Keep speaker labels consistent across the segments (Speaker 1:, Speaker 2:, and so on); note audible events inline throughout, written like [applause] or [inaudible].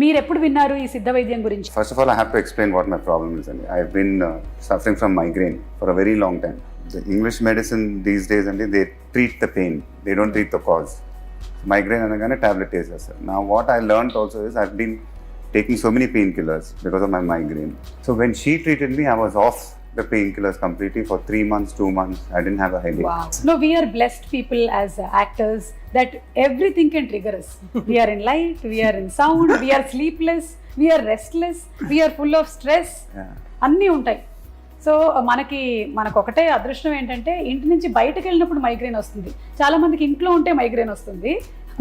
Speaker 1: మీరు ఎప్పుడు విన్నారు ఈ సిద్ధ వైద్యం గురించి
Speaker 2: First of all, I have to explain what my problem is. And I've been uh, suffering from migraine for a very long time. The English medicine these days, and they treat the pain. They don't treat the cause. Migraine అనగానే tablet వేసేస్తారు. Now, what I learned also is I've been taking so many painkillers because of my migraine. So when she treated me, I was off the painkillers completely for three months, two months. I didn't have a headache.
Speaker 1: No, we are blessed people as uh, actors that everything can trigger us. We are in light, we are in sound, we are sleepless, we are restless, we are full of stress.
Speaker 2: Yeah.
Speaker 1: అన్నీ ఉంటాయి so మనకి మనకు ఒకటే అదృష్టం ఏంటంటే ఇంటి నుంచి బయటకు వెళ్ళినప్పుడు మైగ్రేన్ వస్తుంది చాలా మందికి ఇంట్లో ఉంటే మైగ్రేన్ వస్తుంది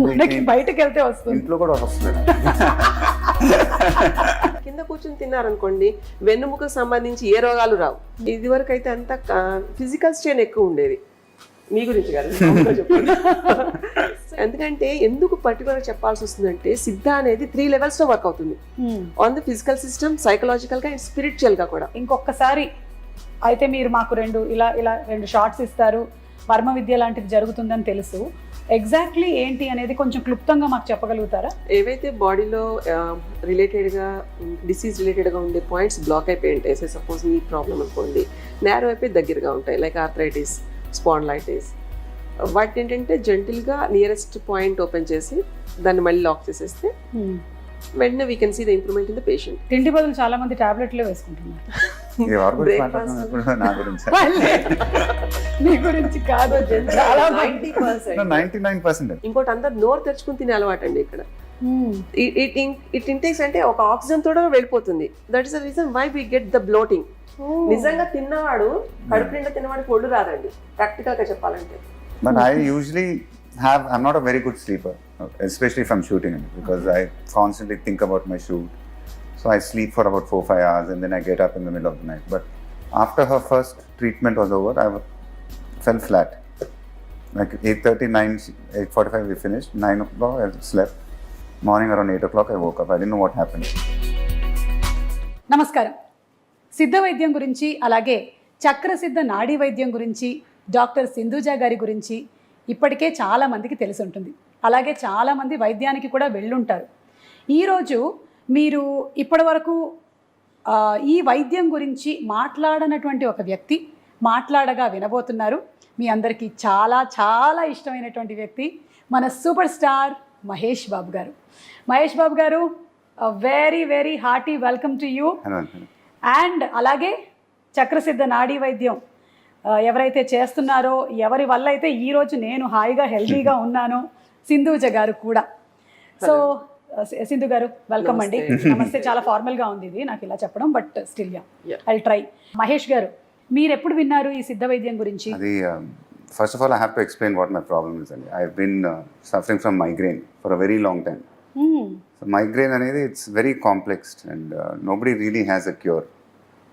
Speaker 1: మనకి బయటకు వెళ్తే వస్తుంది
Speaker 2: ఇంట్లో కూడా వస్తుంది
Speaker 3: కింద కూర్చుని తిన్నారనుకోండి వెన్నుముకకు సంబంధించి ఏ రోగాలు రావు. ఇది వరకు అయితే అంతా ఫిజికల్ స్ట్రెయిన్ ఎక్కువ ఉండేది. మీ గురించి కాదు [laughs] ఎందుకంటే ఎందుకు పర్టికులర్ చెప్పాల్సి వస్తుందంటే సిద్ధ అనేది త్రీ లెవెల్స్లో వర్క్ అవుతుంది. ఆన్ ది ఫిజికల్ సిస్టమ్ సైకలాజికల్గా అండ్ స్పిరిచువల్గా కూడా.
Speaker 1: ఇంకొకసారి అయితే మీరు మాకు రెండు ఇలా ఇలా రెండు షార్ట్స్ ఇస్తారు. వర్మ విద్య లాంటిది జరుగుతుందని తెలుసు. ఎగ్జాక్ట్లీ ఏంటి అనేది కొంచెం క్లుప్తంగా మాకు చెప్పగలుగుతారా?
Speaker 3: ఏవైతే బాడీలో రిలేటెడ్గా డిసీజ్ రిలేటెడ్గా ఉండే పాయింట్స్ బ్లాక్ అయిపోయి ఉంటాయి. సే సపోజ్ ఈ ప్రాబ్లం అనుకోండి. నేరో అయిపోయి దగ్గరగా ఉంటాయి. లైక్ ఆర్థరైటిస్ స్పాండ్లైటిస్ వాటి ఏంటంటే జెంటిల్గా నియరెస్ట్ పాయింట్ ఓపెన్ చేసి దాన్ని మళ్ళీ లాక్ చేసేస్తే వెంటనే we can see the improvement in the patient
Speaker 1: తిండి బదులు చాలా మంది టాబ్లెట్లే వేసుకుంటున్నారు.
Speaker 2: ఈ వారు గురించి
Speaker 3: Breakfast.
Speaker 2: మాట్లాడుతున్నప్పుడు నా గురించి.
Speaker 1: మీ గురించి కాదు చాలా మంది
Speaker 2: నైన్టీ నైన్ పర్సెంట్
Speaker 3: ఇంకోటి అందరు నోరు తెరుచుకుని తినే అలవాటు అండి ఇక్కడ. ఇట్ ఇట్ ఇంటేక్స్ అంటే ఒక ఆక్సిజన్ తోడ వెళ్ళిపోతుంది. That is the reason why we get the bloating నిజంగా తిన్నవాడు కడుపు నిండా తిన్నవాడికి ఒళ్ళు రాదండి. ప్రాక్టికల్గా చెప్పాలంటే.
Speaker 2: But I usually have, I'm not a very good sleeper, especially if I'm shooting, because I constantly think about my shoot. So I sleep for about four, five hours and then I get up in the middle of the night. But after her first treatment was over, I w- fell flat. Like 8.30, 9, 8.45 we finished, 9 o'clock I slept. Morning around 8 o'clock I woke up. I didn't know what happened.
Speaker 1: నమస్కారం సిద్ధ వైద్యం గురించి అలాగే చక్రసిద్ధ నాడీ వైద్యం గురించి doctor Sindhuja గారి గురించి ఇప్పటికే చాలా మందికి తెలిసి ఉంటుంది అలాగే చాలామంది వైద్యానికి కూడా వెళ్ళుంటారు. ఈరోజు మీరు ఇప్పటివరకు ఆ, ఈ వైద్యం గురించి మాట్లాడనటువంటి ఒక వ్యక్తి మాట్లాడగా వినబోతున్నారు. మీ అందరికీ చాలా చాలా ఇష్టమైనటువంటి వ్యక్తి మన సూపర్ స్టార్ మహేష్ బాబు గారు. మహేష్ బాబు గారు very very hearty welcome
Speaker 2: to you.
Speaker 1: And అలాగే చక్రసిద్ధ నాడీ వైద్యం ఎవరైతే చేస్తున్నారో ఎవరి వల్ల అయితే ఈరోజు నేను హాయిగా హెల్తీగా ఉన్నానో సింధుజ గారు కూడా. Uh, సో సింధు గారు వెల్కమ్ అండి. నమస్తే చాలా ఫార్మల్గా ఉంది ఇది నాకు ఇలా చెప్పడం but
Speaker 3: still
Speaker 1: I try Mahesh గారు మీరు ఎప్పుడు విన్నారు ఈ సిద్ధ వైద్యం గురించి?
Speaker 2: First of all I have to explain what my problem is అండి. I been suffering from migraine for a very long time so migraine అనేది it's very complex and nobody really a cure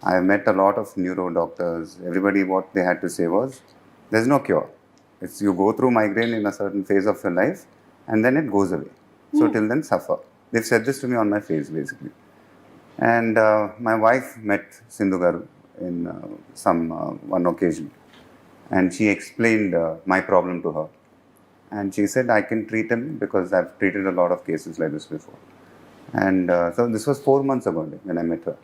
Speaker 2: I had a lot of neuro doctors everybody what they had to say was this no cure It's you go through migraine in a certain phase of your life, and then it goes away. So till then, suffer. They've said this to me on my face, basically. And uh, my wife met Sindhu Garu in uh, some uh, one occasion, and she explained uh, my problem to her. And she said, I can treat him because I've treated a lot of cases like this before. And uh, so this was four months ago when I met her.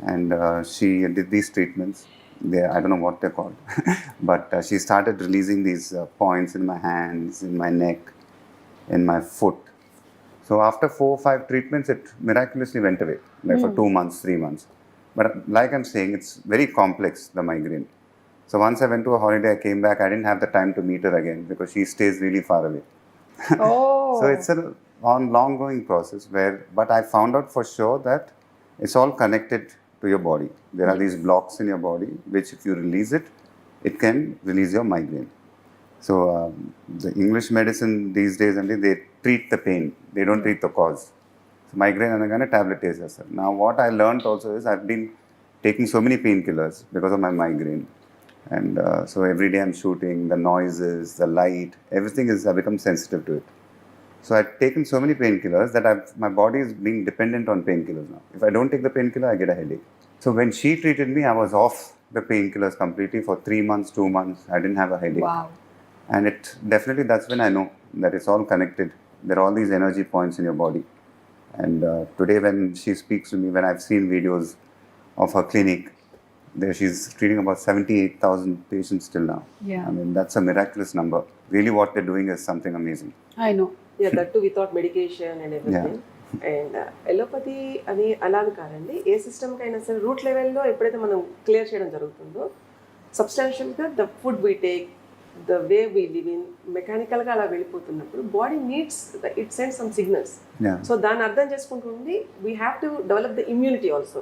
Speaker 2: And uh, she did these treatments. They, I don't know what they're called, [laughs] but uh, she started releasing these uh, points in my hands, in my neck, in my foot. So after four or five treatments, it miraculously went away, like for two months, three months. But like I'm saying, it's very complex, the migraine. So once I went to a holiday, I came back, I didn't have the time to meet her again because she stays really far away.
Speaker 1: Oh [laughs]
Speaker 2: So it's an on long going process where, but I found out for sure that it's all connected to your body. There are these blocks in your body which, if you release it, it can release your migraine. So um, the English medicine these days only they treat the pain. They don't treat the cause. So migraine anagana tablet chestharu. Now what I learned also is I've been taking so many painkillers because of my migraine. And uh, so every day I'm shooting, the noises, the light, everything is, I become sensitive to it. So I've taken so many painkillers that I've, my body is being dependent on painkillers now. If I don't take the painkiller, I get a headache. So when she treated me, I was off the painkillers completely for three months, two months. I didn't have a headache.
Speaker 1: Wow.
Speaker 2: And it definitely that's when I know that it's all connected. There are all these energy points in your body. And uh, today, when she speaks to me, when I've seen videos of her clinic, there she's treating about 78,000 patients till now.
Speaker 1: Yeah.
Speaker 2: I mean, that's a miraculous number. Really, what they're doing is something amazing.
Speaker 1: I
Speaker 3: know. Yeah that too without medication and everything and allopathy అని అలాని కాదండి. ఏ సిస్టమ్కి అయినా సరే route లెవెల్లో ఎప్పుడైతే మనం clear చేయడం జరుగుతుందో సబ్స్టాన్షియల్గా the food we take the way we live in మెకానికల్గా అలా వెళ్ళిపోతున్నప్పుడు body needs it send some signals
Speaker 2: Yeah.
Speaker 3: So దాన్ని అర్థం చేసుకుంటుంది we have to develop the immunity also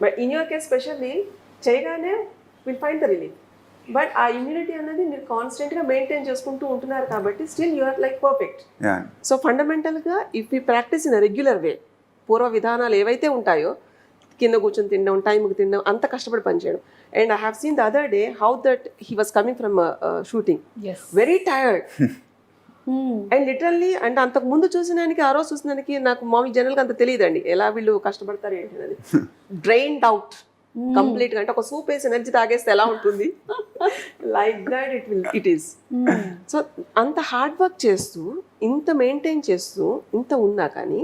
Speaker 3: but in your case specially చేయగానే will find the relief but ఆ immunity అనేది మీరు కాన్స్టెంట్గా మెయింటైన్ చేసుకుంటూ ఉంటున్నారు కాబట్టి still you are like
Speaker 2: perfect.
Speaker 3: So ఫండమెంటల్గా if you practice in regular way పూర్వ విధానాలు ఏవైతే ఉంటాయో కింద కూర్చొని తినడం టైంకి తినడం అంత కష్టపడి పనిచేయడం and I have seen the other day how that he was coming from
Speaker 1: shooting
Speaker 3: very tired
Speaker 1: Hmm.
Speaker 3: And literally అంటే అంతకు ముందు చూసినానికి ఆ రోజు చూసినానికి నాకు మామూలు జనరల్గా అంత తెలియదండి. ఎలా వీళ్ళు కష్టపడతారు ఏంటి అనేది. [laughs] డ్రైన్డ్ అవుట్ కంప్లీట్గా అంటే ఒక సూప్ వేసి ఎనర్జీ తాగేస్తే ఎలా ఉంటుంది? Like that it will it is so అంత హార్డ్ వర్క్ చేస్తూ ఇంత మెయింటైన్ చేస్తూ ఇంత ఉన్నా కానీ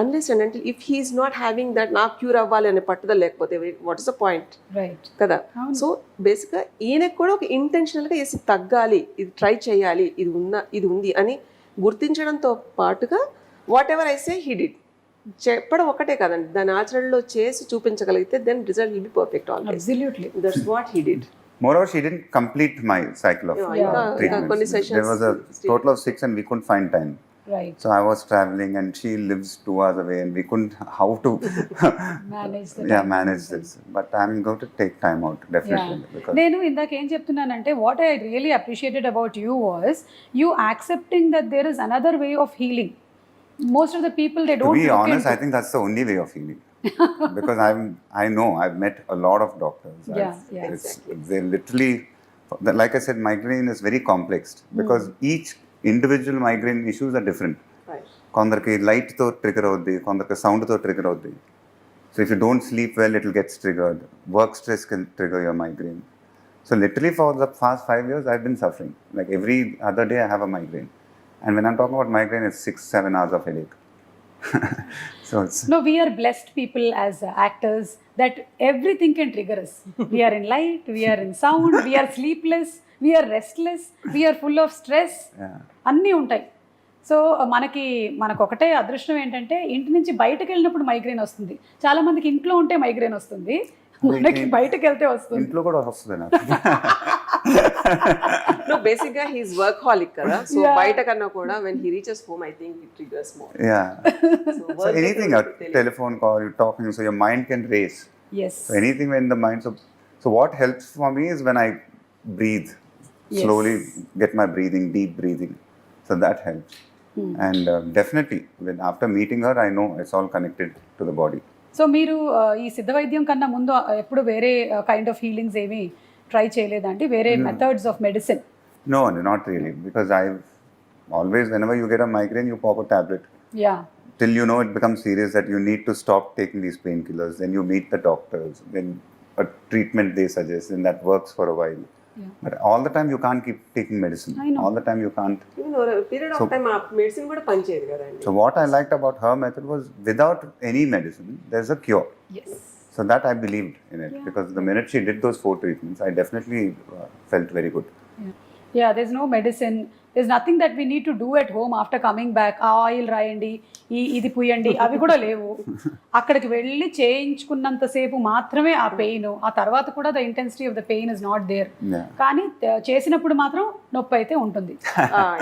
Speaker 3: అన్లెస్ అండ్ అంటే if he's not having that నాకు క్యూర్ అవ్వాలి అనే పట్టుదల లేకపోతే what is the point
Speaker 1: right
Speaker 3: కదా? సో బేసిక్గా ఈయనకు కూడా ఒక ఇంటెన్షనల్గా వేసి తగ్గాలి. ఇది ట్రై చేయాలి. ఇది ఉన్న ఇది ఉంది అని గుర్తించడంతో పాటుగా whatever I say he did చెప్పడం ఒకటే కదండి దాని ఆచరణలో చేసి చూపించగలిగితే then result will be perfect always
Speaker 1: absolutely
Speaker 3: that's what he did
Speaker 2: Moreover, she didn't complete my cycle of
Speaker 3: Yeah, ఇంకా-
Speaker 2: uh,
Speaker 3: ఇంకా కొన్ని
Speaker 2: treatments. There was a total of six, and we couldn't find time.
Speaker 1: Right
Speaker 2: So I was traveling, and she lives two hours away, and we couldn't how to
Speaker 1: manage
Speaker 2: yeah manage this. But I'm going to take time out definitely because
Speaker 1: నేను ఇందాక ఏం చెప్తున్నానంటే what I really appreciated about you was you accepting that there is another way of healing Most of the people they
Speaker 2: to
Speaker 1: don't
Speaker 2: be honest, I think that's the only way of healing. [laughs] because I'm I know I've met a lot of doctors.
Speaker 1: Yeah,
Speaker 2: I've-
Speaker 1: yeah.
Speaker 2: It's, they literally, like I said, migraine is very complex because each individual migraine issues are different. కొందరికి లైట్తో trigger అవుద్ది కొందరికి సౌండ్తో trigger అవుద్ది so if you don't sleep well it will gets triggered work stress can trigger your migraine so literally for the past five years I been suffering like every other day I have a migraine And when I'm talking about migraine it's six seven hours of headache so it's
Speaker 1: No, we are blessed people as uh, actors that everything can trigger us. we are in light, we are in sound, we are sleepless, we are restless, we are full of stress. అన్నీ ఉంటాయి. So మనకి మనకు ఒకటే అదృష్టం ఏంటంటే ఇంటి నుంచి బయటకు వెళ్ళినప్పుడు మైగ్రేన్ వస్తుంది. చాలా మందికి ఇంట్లో ఉంటే మైగ్రేన్ వస్తుంది. మనకి బయటకు వెళ్తే వస్తుంది.
Speaker 2: ఇంట్లో కూడా వస్తుంది [laughs]
Speaker 3: no basic గా హీస్ వర్క్ హాలిక్ కదా సో. బయట కన్నా కూడా when he reaches home I think it triggers
Speaker 2: more
Speaker 3: yeah
Speaker 2: so anything telephone call you talking so your mind can race
Speaker 1: yes
Speaker 2: So anything when the mind so so what helps for me is when I breathe
Speaker 1: Yes.
Speaker 2: slowly, get my breathing, deep breathing. So that helps. And uh, definitely, when after meeting her, I know it's all connected to the body.
Speaker 1: So మీరు ఈ సిద్ధ వైద్యం కన్నా ముందు ఎప్పుడు వేరే kind of healings ఏమి try చేయలేదండి వేరే methods of medicine
Speaker 2: No, no, not really, because I've always whenever you get a migraine, you pop a tablet
Speaker 1: yeah
Speaker 2: till you know it becomes serious that you need to stop taking these painkillers. Then you meet the doctors. Then a treatment they suggest, and that works for a while.
Speaker 1: Yeah.
Speaker 2: But all the time you can't keep taking medicine.
Speaker 1: I know.
Speaker 2: All the time you can't
Speaker 3: period of time ఆ medicine కూడా పనిచేయదు కదండి
Speaker 2: So what I liked about her method was without any medicine, there's a cure.
Speaker 1: Yes
Speaker 2: so that I believed in it because the minute she did those four treatments, I definitely uh, felt very good.
Speaker 1: Yeah, there's no medicine this nothing that we need to do at home after coming back ఆ oil రాయండి ఈ ఇది పుయ్యండి అవి కూడా లేవు. అక్కడికి వెళ్ళి చేయించుకున్నంతసేపు మాత్రమే ఆ పెయిన్. ఆ తర్వాత కూడా the intensity of the pain is not
Speaker 2: there
Speaker 1: కానీ చేసినప్పుడు మాత్రం నొప్పి అయితే ఉంటుంది.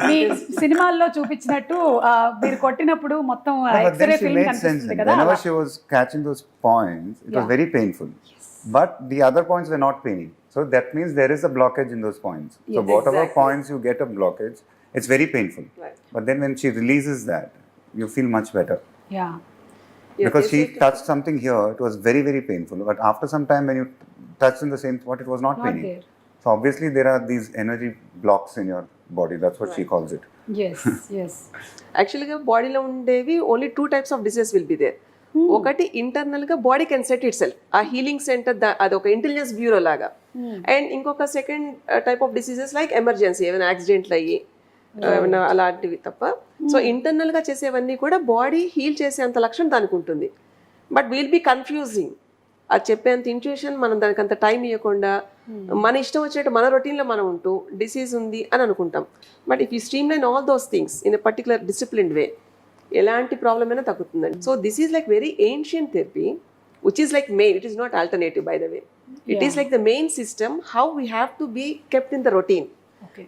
Speaker 1: మీ సినిమాల్లో చూపించినట్టు మీరు కొట్టినప్పుడు మొత్తం ఎక్స్రే ఫిల్మ్ కనిపిస్తుంది కదా
Speaker 2: very painful but the other points not pain So that means there is a blockage in those points. So
Speaker 1: Yes.
Speaker 2: whatever
Speaker 3: Exactly.
Speaker 2: points you get a blockage, it's very painful.
Speaker 3: Right.
Speaker 2: But then when she releases that, you feel much better.
Speaker 1: Yeah.
Speaker 2: because she touched something here, it was very, very painful. But after some time, when you touched in the same spot, it was not,
Speaker 1: Not
Speaker 2: paining.
Speaker 1: there.
Speaker 2: So obviously, there are these energy blocks in your body. That's what she calls it.
Speaker 1: Yes, yes.
Speaker 3: యాక్చువల్గా బాడీలో ఉండేవి only two types of diseases will be there ఒకటి ఇంటర్నల్గా body can set itself ఆ healing centre అది ఒక intelligence bureau లాగా and ఇంకొక second type of diseases like emergency ఏమైనా యాక్సిడెంట్లు అయ్యి ఏమైనా అలాంటివి తప్ప. సో ఇంటర్నల్గా చేసేవన్నీ కూడా బాడీ హీల్ చేసేంత లక్షణం దానికి ఉంటుంది. బట్ విల్ బి కన్ఫ్యూజింగ్ అది చెప్పేంత ఇంట్యూషన్ మనం దానికి అంత టైం ఇవ్వకుండా మన ఇష్టం వచ్చినట్టు మన రొటీన్లో మనం ఉంటూ డిసీజ్ ఉంది అని అనుకుంటాం. But if you streamline all those things in a particular discipline way ఎలాంటి ప్రాబ్లం అయినా తగ్గుతుందండి. So this is like very ancient therapy which is like main it is not alternative by the way it is like the main system how we have to be kept in the
Speaker 1: routine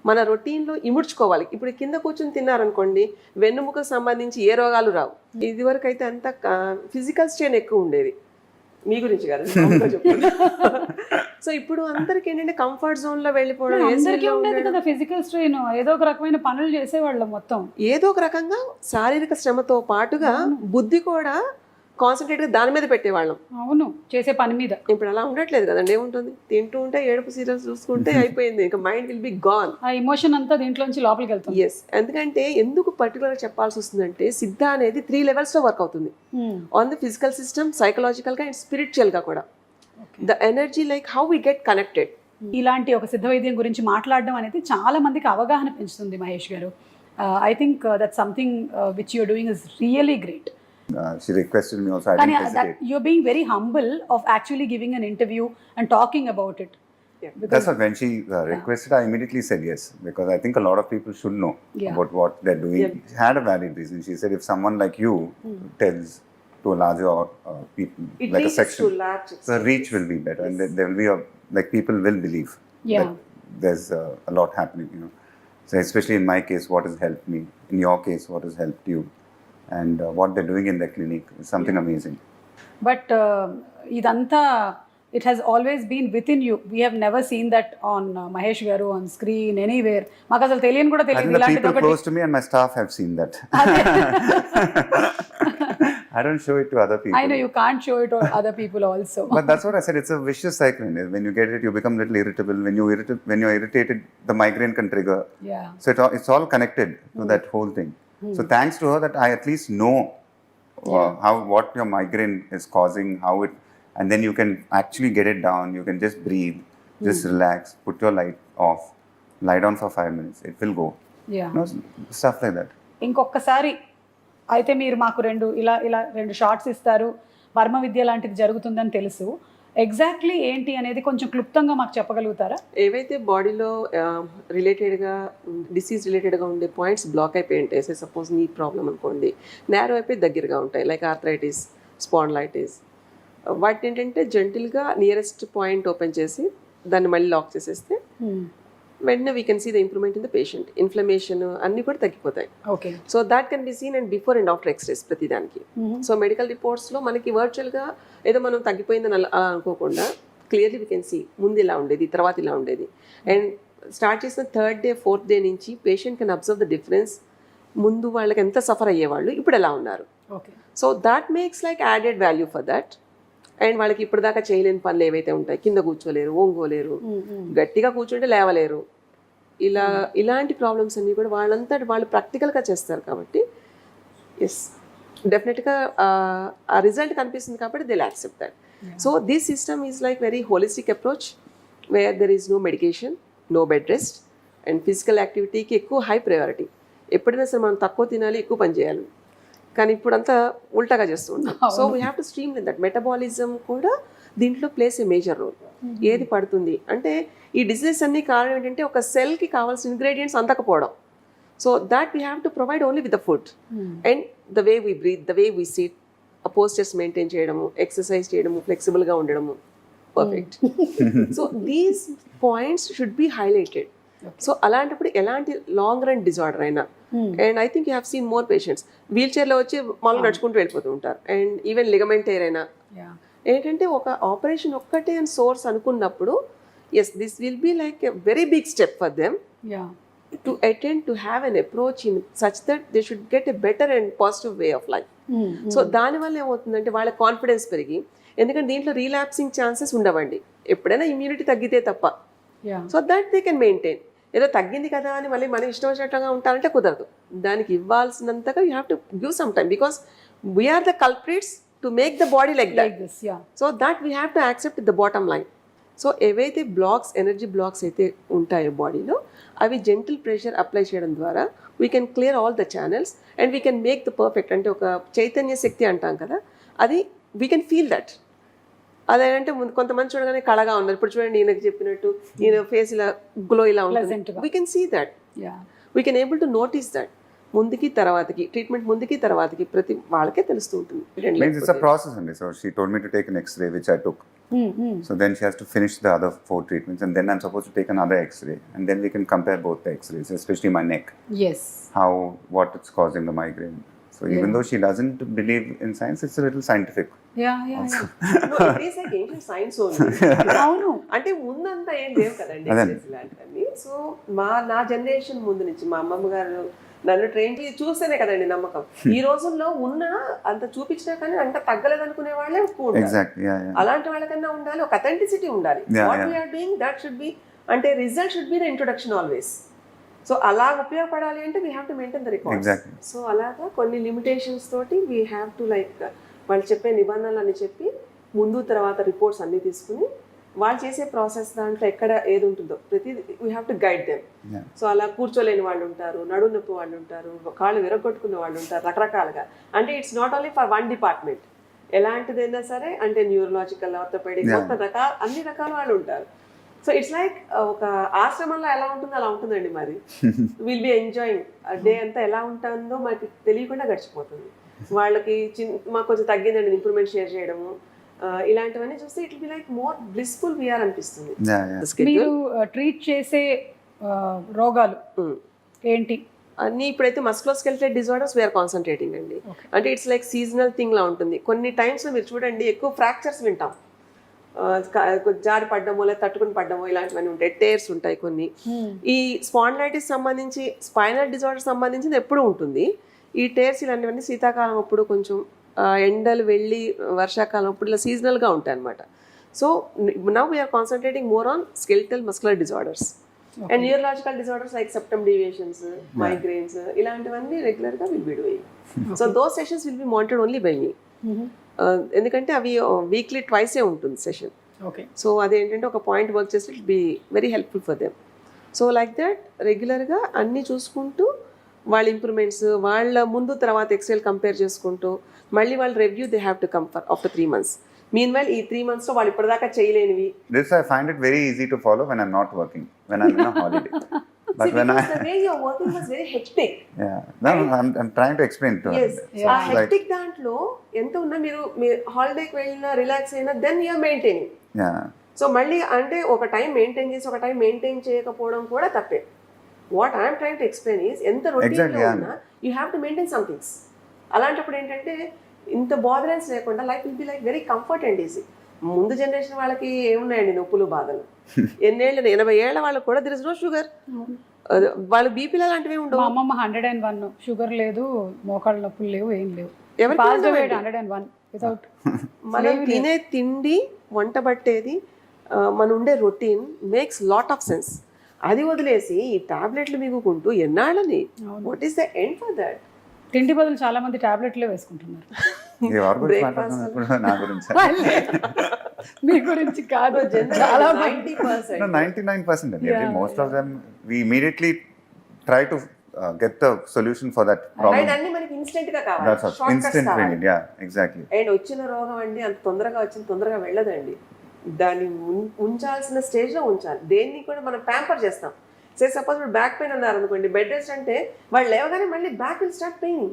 Speaker 3: మన రొటీన్లో ఇముడ్చుకోవాలి. ఇప్పుడు కింద కూర్చొని తిన్నారనుకోండి వెన్నుముకకు సంబంధించి ఏ రోగాలు రావు. ఇది వరకు అయితే అంత ఫిజికల్ స్ట్రెయిన్ ఎక్కువ ఉండేది. మీ గురించి కాదు. [laughs] సో ఇప్పుడు అందరికి ఏంటంటే కంఫర్ట్ జోన్లో వెళ్ళిపోవడం
Speaker 1: అందరికీ ఉండేది. కదా ఫిజికల్ స్ట్రెయిన్ ఏదో ఒక రకమైన పనులు చేసేవాళ్ళం మొత్తం.
Speaker 3: ఏదో ఒక రకంగా శారీరక శ్రమతో పాటుగా బుద్ధి కూడా కాన్సన్ట్రేట్గా దాని మీద పెట్టేవాళ్ళం.
Speaker 1: అవును చేసే పని మీద.
Speaker 3: ఇప్పుడు అలా ఉండట్లేదు కదండి ఏముంటుంది? తింటూ ఉంటే ఏడుపు సీరియల్స్ చూసుకుంటే [laughs] అయిపోయింది ఇంకా మైండ్ విల్ బి గాన్
Speaker 1: ఆ ఎమోషన్ అంతా దీంట్లోంచి లోపలికి వెళ్తుంది.
Speaker 3: ఎస్ ఎందుకంటే ఎందుకు పర్టికులర్ చెప్పాల్సి వస్తుందంటే సిద్ధ అనేది త్రీ లెవెల్స్లో వర్క్ అవుతుంది. ఆన్ ద ఫిజికల్ సిస్టమ్ సైకలాజికల్గా అండ్ స్పిరిచువల్గా కూడా. The energy like how we get connected
Speaker 1: ఇలాంటి ఒక సిద్ధ వైద్యం గురించి మాట్లాడడం అనేది చాలా మందికి అవగాహన పెంచుతుంది మహేష్ గారు. I think that something which you're doing is really great
Speaker 2: Uh, she requested me also. I didn't that,
Speaker 1: you're being very humble of actually giving an interview and talking about it.
Speaker 3: Yeah.
Speaker 2: That's what when she uh, requested, I immediately said yes because I think a lot of people should know
Speaker 1: Yeah.
Speaker 2: about what they're doing.
Speaker 3: Yeah.
Speaker 2: She had a valid reason. She said if someone like you hmm. tells to a larger uh, people,
Speaker 3: It
Speaker 2: like a section,
Speaker 3: large.
Speaker 2: the reach will be better and there- there will be a like people will believe.
Speaker 1: Yeah.
Speaker 2: that there's uh, a lot happening, you know. So especially in my case, what has helped me? In your case, what has helped you? and uh, what they're doing in the clinic is something amazing.
Speaker 1: But uh, ఇదంతా it has always been with in you we have never seen that on Mahesh గారు on screen anywhere మాకు అసలు తెలియని కూడా
Speaker 2: I think
Speaker 1: తెలియదు
Speaker 2: the
Speaker 1: ఇలాంటిది
Speaker 2: people
Speaker 1: ఒకటి
Speaker 2: close to me and my staff have seen that. [laughs] I don't show it to other people.
Speaker 1: I know you can't show it other people also
Speaker 2: But that's what I said. It's a vicious cycle. When you get it, you become a little irritable. When you irrit- when you're irritated, the migraine can trigger.
Speaker 1: Yeah
Speaker 2: So it, all- it's all connected to that whole thing. So thanks to her that I at least know uh, how what your migraine is causing, how it, and then you can actually get it down. You can just breathe, just relax, put your light off, lie down for five minutes. It will go.
Speaker 1: Yeah
Speaker 2: You know, stuff like that.
Speaker 1: ఇంకొకసారి అయితే మీరు మాకు రెండు ఇలా ఇలా రెండు shorts ఇస్తారు వర్మ విద్య లాంటిది జరుగుతుందని తెలుసు ఎగ్జాక్ట్లీ ఏంటి అనేది కొంచెం క్లుప్తంగా మాకు చెప్పగలుగుతారా?
Speaker 3: ఏవైతే బాడీలో రిలేటెడ్గా డిసీజ్ రిలేటెడ్గా ఉండే పాయింట్స్ బ్లాక్ అయిపోయి ఉంటాయి. సే సపోజ్ నీ ప్రాబ్లం అనుకోండి. నేరో అయిపోయి దగ్గరగా ఉంటాయి. లైక్ ఆర్థరైటిస్ స్పాండ్లైటిస్ వాటిని ఏంటంటే జెంటిల్గా నియరెస్ట్ పాయింట్ ఓపెన్ చేసి దాన్ని మళ్ళీ లాక్ చేసేస్తే వెంటనే we can see the improvement in the patient inflammation అన్నీ కూడా తగ్గిపోతాయి.
Speaker 1: Okay
Speaker 3: so that can be seen and before and after x-rays ప్రతిదానికి. సో మెడికల్ రిపోర్ట్స్లో మనకి వర్చువల్గా ఏదో మనం తగ్గిపోయిందని అలా అనుకోకుండా క్లియర్లీ వీ కెన్ సీ ముందు ఇలా ఉండేది తర్వాత ఇలా ఉండేది. అండ్ స్టార్ట్ చేసిన థర్డ్ డే ఫోర్త్ డే నుంచి patient can observe the difference ముందు వాళ్ళకి ఎంత సఫర్ అయ్యేవాళ్ళు ఇప్పుడు ఎలా ఉన్నారు?
Speaker 1: Okay
Speaker 3: so that makes like added value for that and వాళ్ళకి ఇప్పటిదాకా చేయలేని పనులు ఏవైతే ఉంటాయి కింద కూర్చోలేరు ఓంగోలేరు గట్టిగా కూర్చుంటే లేవలేరు. ఇలా ఇలాంటి ప్రాబ్లమ్స్ అన్నీ కూడా వాళ్ళంతా వాళ్ళు ప్రాక్టికల్గా చేస్తారు కాబట్టి ఎస్ డెఫినెట్గా ఆ రిజల్ట్ కనిపిస్తుంది కాబట్టి they accept that so this system is like very holistic approach where there is no medication no bed rest and physical యాక్టివిటీకి ఎక్కువ హై ప్రయారిటీ ఎప్పుడైనా సరే మనం తక్కువ తినాలి ఎక్కువ పని చేయాలి. కానీ ఇప్పుడు అంతా ఉల్టాగా చేస్తూ ఉంటాం. So we have to stream that metabolism కూడా దీంట్లో ప్లేస్ ఏ మేజర్ రోల్ ఏది పడుతుంది? అంటే ఈ డిసీజెస్ అన్ని కారణం ఏంటంటే ఒక సెల్కి కావాల్సిన ingredients అందకపోవడం. So that we have to provide only with the food and the way we breathe the way we seat ఆ పోస్టర్స్ మెయింటైన్ చేయడము ఎక్సర్సైజ్ చేయడము ఫ్లెక్సిబుల్గా ఉండడము. Perfect so these points should be highlighted so అలాంటప్పుడు ఎలాంటి long run disorder అయినా and I think you have seen more patients wheel చైర్లో వచ్చి మామూలు నడుచుకుంటూ వెళ్ళిపోతూ ఉంటారు. అండ్ ఈవెన్ లిగమెంట్ ఎయిర్ అయినా. ఏంటంటే ఒక ఆపరేషన్ ఒక్కటే అని సోర్స్ అనుకున్నప్పుడు yes this will be like a very big step for
Speaker 1: them
Speaker 3: to attend to have an approach in such that they should get a better and positive way of life so దానివల్ల ఏమవుతుందంటే వాళ్ళ confidence పెరిగి ఎందుకంటే దీంట్లో రీలాప్సింగ్ chances ఉండవండి. ఎప్పుడైనా immunity తగ్గితే తప్ప. So that they can maintain ఏదో తగ్గింది కదా అని మళ్ళీ మనం ఇష్టం వచ్చినట్టుగా ఉంటారంటే కుదరదు. దానికి ఇవ్వాల్సినంతగా you have to give some time because we're the culprits to make the body like
Speaker 1: that this yeah
Speaker 3: so that we have to accept the bottom line. So ఏవైతే బ్లాక్స్ ఎనర్జీ బ్లాక్స్ అయితే ఉంటాయో బాడీలో అవి gentle pressure apply చేయడం ద్వారా we can clear all the channels and we can make the perfect అంటే ఒక చైతన్య శక్తి అంటాం కదా అది వీ కెన్ ఫీల్ దట్ అదేంటే ముందు కొంతమంది చూడగానే కళగా ఉన్నారు ఇప్పుడు చూడండి ఈయనకి చెప్పినట్టు ఈయన ఫేస్ ఇలా గ్లో ఇలా ఉంటుంది. We can see that
Speaker 1: yeah
Speaker 3: we can able to notice that ముందుకి తర్వాతకి ట్రీట్మెంట్ ముందుకి తర్వాతకి ప్రతి వాళ్ళకే తెలుస్తూ ఉంటుంది
Speaker 2: Means it's a process only. So she told me to take an X-ray, which I took. So then she has to finish the other four treatments, and then I'm supposed to take another X-ray, and then we can compare both the X-rays, especially my neck,
Speaker 1: yes
Speaker 2: how what it's causing the migraine. So even though she doesn't believe in science,
Speaker 3: science only [laughs]
Speaker 1: అవును.
Speaker 3: అంటే ముందంతా ఏం లేవు కదండి ఇలాంటివన్నీ. So మా నా generation ముందు నుంచి మా అమ్మమ్మ గారు నన్ను ట్రైన్ చూస్తేనే కదండి నమ్మకం. ఈ రోజుల్లో ఉన్న అంత చూపించినా కానీ అంత తగ్గలేదు అనుకునే వాళ్ళే ఎక్కువ. అలాంటి వాళ్ళకన్నా ఉండాలి ఒక అథెంటిసిటీ ఉండాలి. What
Speaker 2: yeah.
Speaker 3: We're doing that should be అంటే result should be the introduction always so అలా ఉపయోగపడాలి అంటే we have to maintain the
Speaker 2: record.
Speaker 3: So అలాగా కొన్ని లిమిటేషన్స్ తోటి వీ హ్యావ్ టు లైక్ వాళ్ళు చెప్పే నిబంధనలు అని చెప్పి ముందు తర్వాత రిపోర్ట్స్ అన్ని తీసుకుని వాళ్ళు చేసే ప్రాసెస్ దాంట్లో ఎక్కడ ఏది ఉంటుందో ప్రతి we have to guide
Speaker 2: them.
Speaker 3: So అలా కూర్చోలేని వాళ్ళు ఉంటారు నడుము నొప్పి వాళ్ళు ఉంటారు కాళ్ళు విరగొట్టుకునే వాళ్ళు ఉంటారు రకరకాలుగా. అంటే it's not only for one department ఎలాంటిదైనా సరే అంటే న్యూరలాజికల్ ఆర్థోపెడిక్. మొత్తం రకాల అన్ని రకాల వాళ్ళు ఉంటారు. సో ఇట్స్ లైక్ ఒక ఆశ్రమంలో ఎలా ఉంటుందో అలా ఉంటుందండి మరి. విల్ బి ఎంజాయింగ్ డే అంతా ఎలా ఉంటుందో మనకి తెలియకుండా గడిచిపోతుంది. వాళ్ళకి చిన్న మాకు కొంచెం తగ్గిందండి ఇంప్రూవ్మెంట్ షేర్ చేయడము. ఇలాంటివన్నీ చూస్తే it be like more blissful we're అనిపిస్తుంది.
Speaker 1: మీరు ట్రీట్ చేసే రోగాలు. ఏంటి?
Speaker 3: అన్ని ఇప్పుడైతే మస్క్లోస్కెల్టెడ్ డిజార్డర్స్ వీఆర్ కాన్సన్ట్రేటింగ్ అండి. అంటే ఇట్స్ లైక్ సీజనల్ థింగ్ లా ఉంటుంది. కొన్ని టైమ్స్ మీరు చూడండి ఎక్కువ ఫ్రాక్చర్స్ వింటాం. జారి పడ్డమో లేదా తట్టుకుని పడ్డమో ఇలాంటివన్నీ ఉంటాయి. టేర్స్ ఉంటాయి కొన్ని. ఈ స్పాండ్లైటిస్ సంబంధించి స్పైనల్ డిజార్డర్ సంబంధించింది ఎప్పుడూ ఉంటుంది. ఈ టేర్స్ ఇలాంటివన్నీ శీతాకాలం అప్పుడు కొంచెం ఎండలు వెళ్ళి వర్షాకాలం అప్పుడు ఇలా సీజనల్గా ఉంటాయి అనమాట so now we're concentrating more on skeletal muscular disorders and neurological disorders like septum deviations migraines ఇలాంటివన్నీ రెగ్యులర్గా will be doing so though sessions will be monitored only by me ఎందుకంటే అవి వీక్లీ ట్వైసే ఉంటుంది సెషన్
Speaker 1: ఓకే
Speaker 3: సో అదేంటంటే ఒక point work చేస్తే it be very helpful for them so like that రెగ్యులర్గా అన్నీ చూసుకుంటూ వాళ్ళ ఇంప్రూవ్మెంట్స్ వాళ్ళ ముందు తర్వాత ఎక్సెల్ కంపేర్ చేసుకుంటూ మళ్ళీ వాళ్ళు review they have to come for after three months mean well ఈ త్రీ మంత్స్లో వాళ్ళు ఇప్పటిదాకా చేయలేనివి
Speaker 2: find it very easy to follow when I'm not working, when I'm in a holiday. [laughs] But when I,
Speaker 3: the way you're working was very hectic.
Speaker 2: yeah, no, I'm, I'm trying to explain to her.
Speaker 3: Yes. ఆ hectic దాంట్లో ఎంత ఉన్నా మీరు మీరు హాలిడేకి వెళ్ళినా relax అయినా then you're maintaining so మళ్ళీ అంటే ఒక టైం మెయింటైన్ చేసి ఒక టైం మెయింటైన్ చేయకపోవడం కూడా తప్పే what I'm trying to explain is ఎంత రొటీన్లో. ఉన్నా you have to maintain somethings అలాంటప్పుడు ఏంటంటే ఇంత బాదరెన్స్ లేకుండా life will be like very comfort and easy ముందు జనరేషన్ వాళ్ళకి ఏమున్నాయండి నొప్పులు బాధలు? [laughs] ఎన్నేళ్ళు ఎనభై ఏళ్ళ వాళ్ళకి కూడా దిర్ ఇస్ నో షుగర్ వాళ్ళు బీపీలు అలాంటివి ఉండవు.
Speaker 1: అమ్మమ్మ హండ్రెడ్ అండ్ వన్ షుగర్ లేదు మోకాళ్ళ నొప్పులు లేవు ఏం లేవు. హండ్రెడ్ అండ్ వన్ వితౌట్
Speaker 3: మనం తినే తిండి వంట పట్టేది మన ఉండే routine makes lot of sense అది వదిలేసి ఈ టాబ్లెట్లు మిగుకుంటూ ఎన్నాళ్ళని. What is the end for that
Speaker 1: తిండి బదులు చాలా మంది టాబ్లెట్లే వేసుకుంటున్నారు.
Speaker 2: నా గురించి.
Speaker 1: మీ గురించి కాదు. చాలా మంది.
Speaker 3: Ninety percent
Speaker 2: No, 99% of
Speaker 1: Yeah,
Speaker 2: most of them, we immediately try to uh, get the solution for that problem.
Speaker 3: And అన్ని మనకి ఇన్స్టెంట్గా కావాలి.
Speaker 2: Training, yeah, exactly.
Speaker 3: అండ్ వచ్చిన రోగం అండి అంత తొందరగా వచ్చింది తొందరగా వెళ్ళదండి. దాన్ని ఉంచాల్సిన స్టేజ్లో ఉంచాలి. దేన్ని కూడా మనం ప్యాంపర్ చేస్తాం. సే సపోజ్ ఇప్పుడు బ్యాక్ పెయిన్ అన్నారు అనుకోండి బెడ్ రెస్ట్ అంటే వాళ్ళు లేవగానే మళ్ళీ బ్యాక్ విల్ స్టార్ట్ పెయిన్.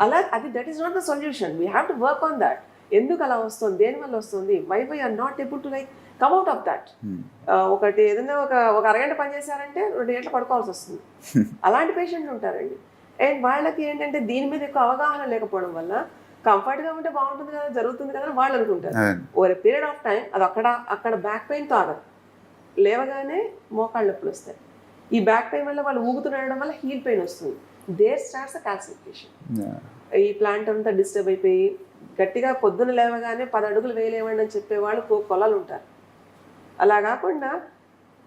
Speaker 3: అలా అది that is not the solution we have to work on that ఎందుకు అలా వస్తుంది? దేని వల్ల వస్తుంది? Why why are not able to like come out of
Speaker 2: that.
Speaker 3: ఒకటి ఏదైనా ఒక ఒక అరగంట పని చేశారంటే రెండు గంటలు పడుకోవాల్సి వస్తుంది. [laughs] అలాంటి పేషెంట్లు ఉంటారండి. అండ్ వాళ్ళకి ఏంటంటే దీని మీద ఎక్కువ అవగాహన లేకపోవడం వల్ల కంఫర్ట్గా ఉంటే బాగుంటుంది కదా జరుగుతుంది కదా వాళ్ళు అనుకుంటారు. ఓవర్ పీరియడ్ ఆఫ్ టైం అది అక్కడ అక్కడ బ్యాక్ పెయిన్తో ఆగదు. లేవగానే మోకాళ్ళ నొప్పులు వస్తాయి. ఈ బ్యాక్ పెయిన్ వల్ల వాళ్ళు ఊగుతుండడం వల్ల హీల్ పెయిన్ వస్తుంది. There starts a calcification
Speaker 2: yeah.
Speaker 3: ఈ ప్లాంట్ అంతా డిస్టర్బ్ అయిపోయి గట్టిగా పొద్దున లేవగానే పది అడుగులు వేయలేమండి అని చెప్పేవాళ్ళు కో- కొలాలు ఉంటారు. అలా కాకుండా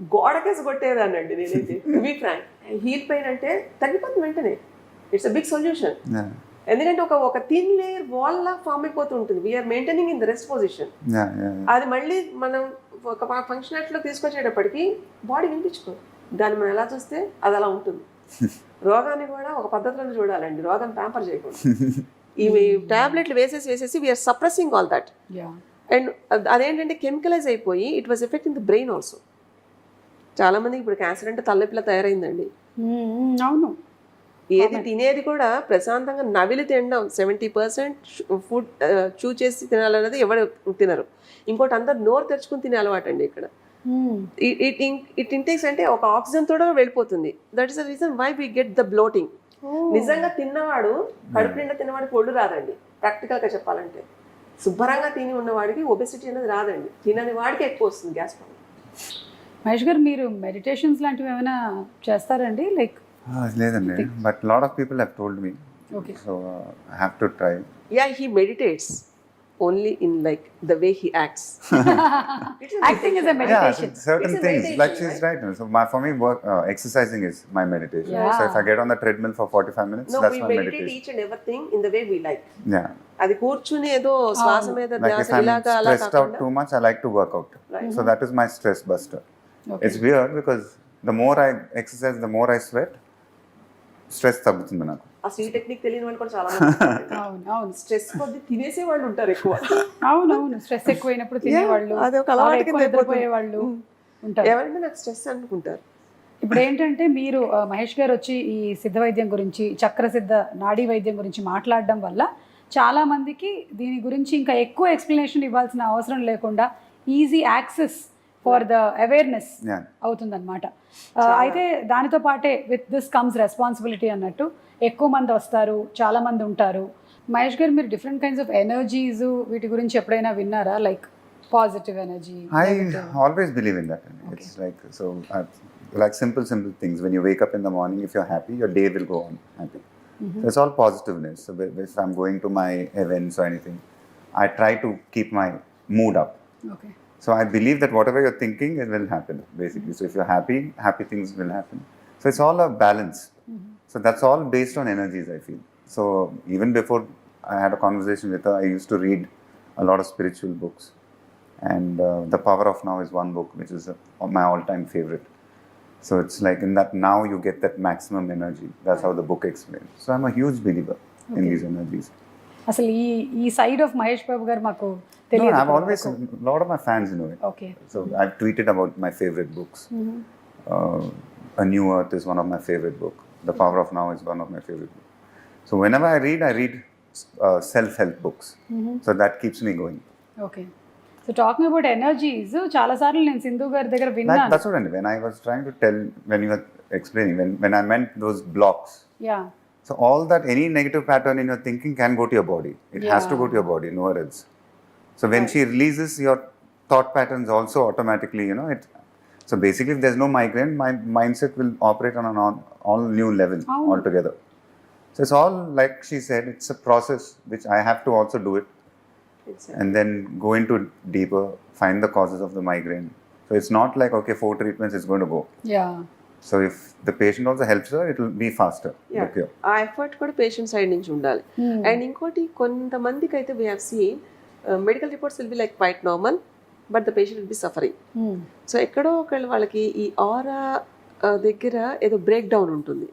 Speaker 3: గోడకేసి కొట్టేదానండి నేనైతే బీ ఫ్రాంక్ హీల్ పెయిన్ అంటే తగ్గిపోతుంది వెంటనే. ఇట్స్ అ బిగ్ సొల్యూషన్ ఎందుకంటే ఒక ఒక థిన్ లేయర్ వాల్ లా ఫామ్ అయిపోతూ ఉంటుంది we're maintaining in
Speaker 2: the rest position.
Speaker 3: అది మళ్ళీ మనం ఒక ఫంక్షనాలిటీలో తీసుకొచ్చేటప్పటికి బాడీ వినిపించుకోదు. దాన్ని మనం ఎలా చూస్తే అది అలా ఉంటుంది. [laughs] రోగాన్ని కూడా ఒక పద్ధతిలో చూడాలండి. రోగం ప్యాంపర్ చేయకూడదు. ఇవి టాబ్లెట్లు వేసేసి వేసేసి we're suppressing all that
Speaker 1: yeah
Speaker 3: and అదేంటంటే కెమికలైజ్ అయిపోయి it was effect in the brain also చాలా మందికి ఇప్పుడు క్యాన్సర్ అంటే తలనొప్పిలా తయారైందండి.
Speaker 1: అవును.
Speaker 3: ఏది తినేది కూడా ప్రశాంతంగా నవిలి తినడం సెవెంటీ పర్సెంట్ ఫుడ్ చూ చేసి తినాలన్నది ఎవరు తినరు. ఇంకోటి అందరు నోరు తెరుచుకుని తినే అలవాటు అండి ఇక్కడ. ఇట్ ఇట్ ఇంటేక్స్ అంటే ఒక ఆక్సిజన్ తోడ వెళ్ళిపోతుంది. That is the reason why we get the bloating నిజంగా తిన్నవాడు కడుపు నిండా తిన్నవాడికి ఒళ్ళు రాదండి. ప్రాక్టికల్గా చెప్పాలంటే. శుభ్రంగా తిని ఉన్నవాడికి ఒబెసిటీ అనేది రాదండి. తినని వాడికి ఎక్కువ వస్తుంది గ్యాస్ ప్రాబ్లం.
Speaker 1: మహేష్ గారు మీరు మెడిటేషన్స్ లాంటివి ఏమైనా చేస్తారండి? లైక్
Speaker 2: లేదండి but lot of people have told me
Speaker 1: okay
Speaker 2: so I have to try
Speaker 3: yeah he meditates only in like the way he acts [laughs]
Speaker 1: acting is a
Speaker 2: Yeah,
Speaker 1: meditation
Speaker 2: certain
Speaker 3: It's a
Speaker 2: things.
Speaker 3: meditation,
Speaker 2: Like she's right. So my, for me, work, uh, exercising is my meditation.
Speaker 1: Yeah.
Speaker 2: So if I get on the treadmill for 45 minutes,
Speaker 3: no
Speaker 2: that's
Speaker 3: we
Speaker 2: my
Speaker 3: meditate
Speaker 2: meditation.
Speaker 3: Each and everything in the way we like
Speaker 2: Yeah.
Speaker 3: అది కూర్చుని ఏదో శ్వాస మీద
Speaker 2: Like
Speaker 3: ధ్యాస
Speaker 2: if I'm
Speaker 3: ఇలాగా అలా
Speaker 2: stressed out
Speaker 3: కాకుండా
Speaker 2: too much, I like to work out.
Speaker 3: Right.
Speaker 2: So that is my stress buster.
Speaker 1: Okay
Speaker 2: It's weird because the more I exercise, the more I sweat. Stress తగ్గుతుంది నాకు.
Speaker 3: ఆ see technique తెలియని వాళ్ళు కూడా చాలా [laughs]
Speaker 1: అవును అవును.
Speaker 3: స్ట్రెస్ కొద్ది తినేసే వాళ్ళు ఉంటారు ఎక్కువ.
Speaker 1: అవును అవును. స్ట్రెస్ ఎక్కువైనప్పుడు [laughs] తినేవాళ్ళు
Speaker 3: అది ఒక అలవాటు కింద.
Speaker 1: నిద్రపోయేవాళ్ళు ఉంటారు.
Speaker 3: ఎవరైనా నాకు స్ట్రెస్ అనుకుంటారు.
Speaker 1: ఇప్పుడు ఏంటంటే మీరు మహేష్ గారు వచ్చి ఈ సిద్ధ వైద్యం గురించి చక్ర సిద్ధ నాడీ వైద్యం గురించి మాట్లాడడం వల్ల చాలా మందికి దీని గురించి ఇంకా ఎక్కువ ఎక్స్ప్లెనేషన్ ఇవ్వాల్సిన అవసరం లేకుండా easy access for the
Speaker 2: awareness
Speaker 1: అవుతుంది అనమాట అయితే దానితో పాటే విత్ దిస్ కమ్స్ రెస్పాన్సిబిలిటీ అన్నట్టు ఎక్కువ మంది వస్తారు చాలా మంది ఉంటారు. మహేష్ గారు మీరు డిఫరెంట్ కైండ్స్ ఆఫ్ ఎనర్జీస్ వీటి గురించి ఎప్పుడైనా విన్నారా? Like positive energy
Speaker 2: I always believe in that it's like so like simple simple things when you wake up in the morning if you happy your day all positiveness so if I I try keep mood up
Speaker 1: okay
Speaker 2: So I believe that whatever you're thinking, it will happen. Basically, so if you're happy, happy things will happen. So it's all a balance. So that's all based on energies. I feel. So even before I had a conversation with her, I used to read a lot of spiritual books. And uh, The Power of Now is one book which is uh, my all time favorite. So it's like in that now you get that maximum energy. That's how the book explains. So I'm a huge believer in these energies.
Speaker 1: అసలు ఈ ఈ side of Mahesh Babu గారు మాకు తెలియదు
Speaker 2: always, a lot of my fans know it.
Speaker 1: Okay
Speaker 2: So I've tweeted about my favorite books. Uh, a New Earth is one of my favorite book. The Power of Now is one of my favorite books. So whenever I read, I read uh, self-help books. So that keeps me going.
Speaker 1: Okay so talking about energies చాలా సార్లు నేను సింధు గారి దగ్గర విన్నాను
Speaker 2: I mean. When I was trying to tell, when you were explaining, when, when I meant those blocks.
Speaker 1: Yeah
Speaker 2: So all that, any negative pattern in your thinking can go to your body. It has to go to your body, nowhere else. So when she releases your thought patterns also automatically, you know, it. So basically, if there's no migraine, my mindset will operate on an all, all new level
Speaker 1: Oh.
Speaker 2: altogether. So it's all like she said, it's a process which I have to also do it and then go into deeper, find the causes of the migraine. So it's not like okay, four treatments is going to go.
Speaker 1: Yeah
Speaker 2: So if the patient also helps her, it will be faster. the
Speaker 3: Yeah.
Speaker 2: cure.
Speaker 3: ఆ effort కూడా patient side నుంచి ఉండాలి. And ఇంకోటి కొంతమందికి అయితే we have seen medical reports will be like quite normal but the patient will be suffering so ఎక్కడో ఒకళ్ళు వాళ్ళకి ఈ ఆరా దగ్గర ఏదో బ్రేక్ డౌన్ ఉంటుంది.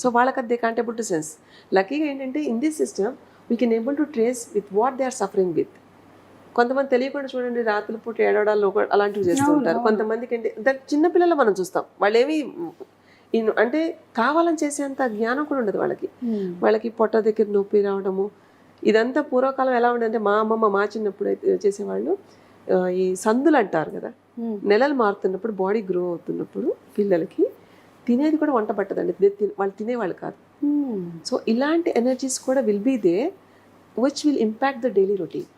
Speaker 3: సో వాళ్ళకి అది they can't able to sense లక్కీగా ఏంటంటే in this system we can able to trace with what they are suffering with కొంతమంది తెలియకుండా చూడండి రాత్రుల పూట ఏడవడాలు అలాంటివి చేస్తూ ఉంటారు. కొంతమందికి ఏంటి దట్ చిన్నపిల్లలు మనం చూస్తాం. వాళ్ళు ఏమి అంటే కావాలని చేసేంత జ్ఞానం కూడా ఉండదు వాళ్ళకి. వాళ్ళకి పొట్ట దగ్గర నొప్పి రావడము ఇదంతా పూర్వకాలం ఎలా ఉండదంటే మా అమ్మమ్మ మా చిన్నప్పుడు అయితే చేసేవాళ్ళు ఈ సందులు అంటారు కదా నెలలు మారుతున్నప్పుడు బాడీ గ్రో అవుతున్నప్పుడు పిల్లలకి తినేది కూడా వంట పట్టదండి. వాళ్ళు తినేవాళ్ళు కాదు. సో ఇలాంటి ఎనర్జీస్ కూడా will be they which will impact the daily
Speaker 1: routine.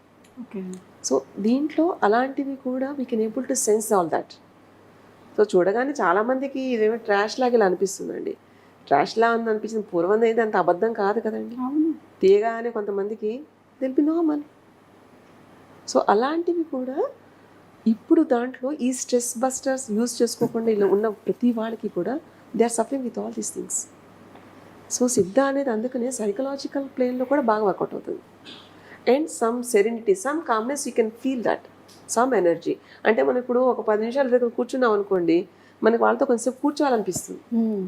Speaker 3: So దీంట్లో అలాంటివి కూడా we can able to sense all that so చూడగానే చాలామందికి ఇదేమో ట్రాష్ లాగా ఇలా అనిపిస్తుందండి. ట్రాష్ లా ఉంది అనిపించింది. పూర్వం అయితే అంత అబద్ధం కాదు కదండి. తీయగానే కొంతమందికి దిల్ బి నార్మల్ సో అలాంటివి కూడా ఇప్పుడు దాంట్లో ఈ స్ట్రెస్ బస్టర్స్ యూజ్ చేసుకోకుండా ఇలా ఉన్న ప్రతి వాళ్ళకి కూడా they are suffering with all these things so Siddha అనేది అందుకనే సైకలాజికల్ ప్లేన్లో కూడా బాగా వర్కౌట్ అవుతుంది. And some serenity some calmness you can feel that some energy అంటే మనం ఇప్పుడు ఒక పది నిమిషాల దగ్గర కూర్చున్నాం అనుకోండి మనకి వాళ్ళతో కొంచెం కూర్చోవాలనిపిస్తుంది.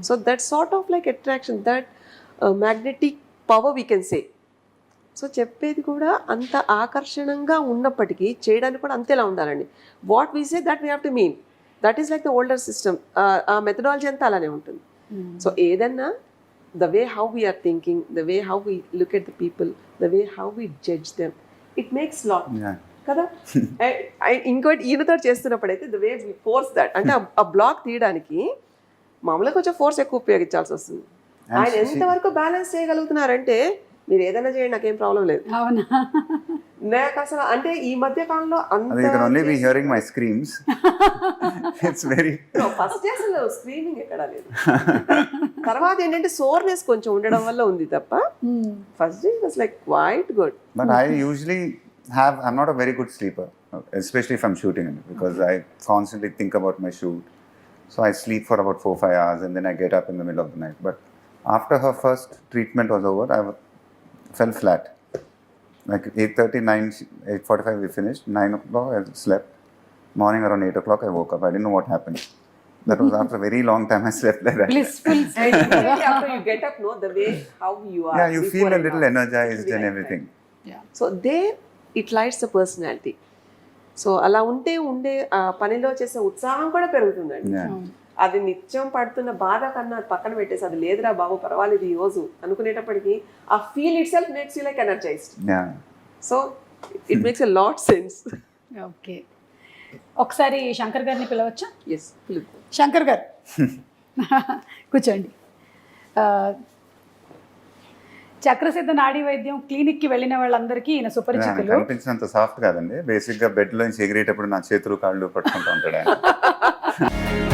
Speaker 3: So that sort of like attraction that magnetic power we can say so చెప్పేది కూడా అంత ఆకర్షణంగా ఉన్నప్పటికీ చేయడానికి కూడా అంతేలా ఉండాలండి. What we say that we have to mean that is like the older system ఆ మెథడాలజీ అంతా అలానే ఉంటుంది. సో ఏదన్నా the way how we're thinking the way how we look at the people the way how we judge them it makes lot
Speaker 2: Yeah.
Speaker 3: కదా? [laughs] ఇంకోటి ఈయనతో చేస్తున్నప్పుడు అయితే the way we force that అంటే [laughs] ఆ- బ్లాక్ తీయడానికి మామూలుగా కొంచెం ఫోర్స్ ఎక్కువ ఉపయోగించాల్సి వస్తుంది. ఆయన ఎంతవరకు బ్యాలెన్స్ చేయగలుగుతున్నారంటే మీరు ఏదైనా చేయండి నాకేం ప్రాబ్లం లేదు
Speaker 1: అవునా
Speaker 3: నాకు అసలు అంటే ఈ మధ్య కాలంలో
Speaker 2: my screams. it's very
Speaker 3: first అసలు స్క్రీనింగ్ ఎక్కడ లేదు తర్వాత ఏంటంటే సోర్నెస్ కొంచెం ఉండడం వల్ల ఉంది తప్ప. First day was like quite
Speaker 2: good I usually have, I'm not a very good sleeper, especially if I'm shooting because I constantly think about my shoot. So I sleep for about four, five hours and then I get up in the middle of the night. But after her first treatment was over, I w- fell flat. Like 8.30, 9, 8.45 we finished, 9 o'clock I slept. Morning around 8 o'clock I woke up. I didn't know what happened. That was after a very long time I slept like that.
Speaker 3: And immediately after you get up, no, the way how you are.
Speaker 2: Yeah, you feel a little energized and everything.
Speaker 3: So they it lights the personality so అలా ఉంటే ఉండే పనిలో చేసే ఉత్సాహం కూడా పెరుగుతుందండి
Speaker 2: Yeah.
Speaker 3: అది నిత్యం పడుతున్న బాధ కన్నా అది పక్కన పెట్టేసి అది లేదురా బాబు పర్వాలేదు ఈ రోజు అనుకునేటప్పటికి ఆ feel itself makes you like
Speaker 2: energised.
Speaker 3: So it makes a lot sense
Speaker 1: okay. ఒకసారి శంకర్ గారిని పిలవచ్చా?
Speaker 3: ఎస్ పిలుపు.
Speaker 1: శంకర్ గారు. కూర్చోండి. చక్రసిద్ధ నాడీ వైద్యం క్లినిక్కి వెళ్ళిన వాళ్ళందరికీ ఈయన సుపరిచితులు.
Speaker 2: కనిపించినంత సాఫ్ట్ కాదండి. బేసిక్గా బెడ్లో నుంచి ఎగిరేటప్పుడు నా చేతులు కాళ్ళు పట్టుకుంటూ ఉంటాడు [laughs]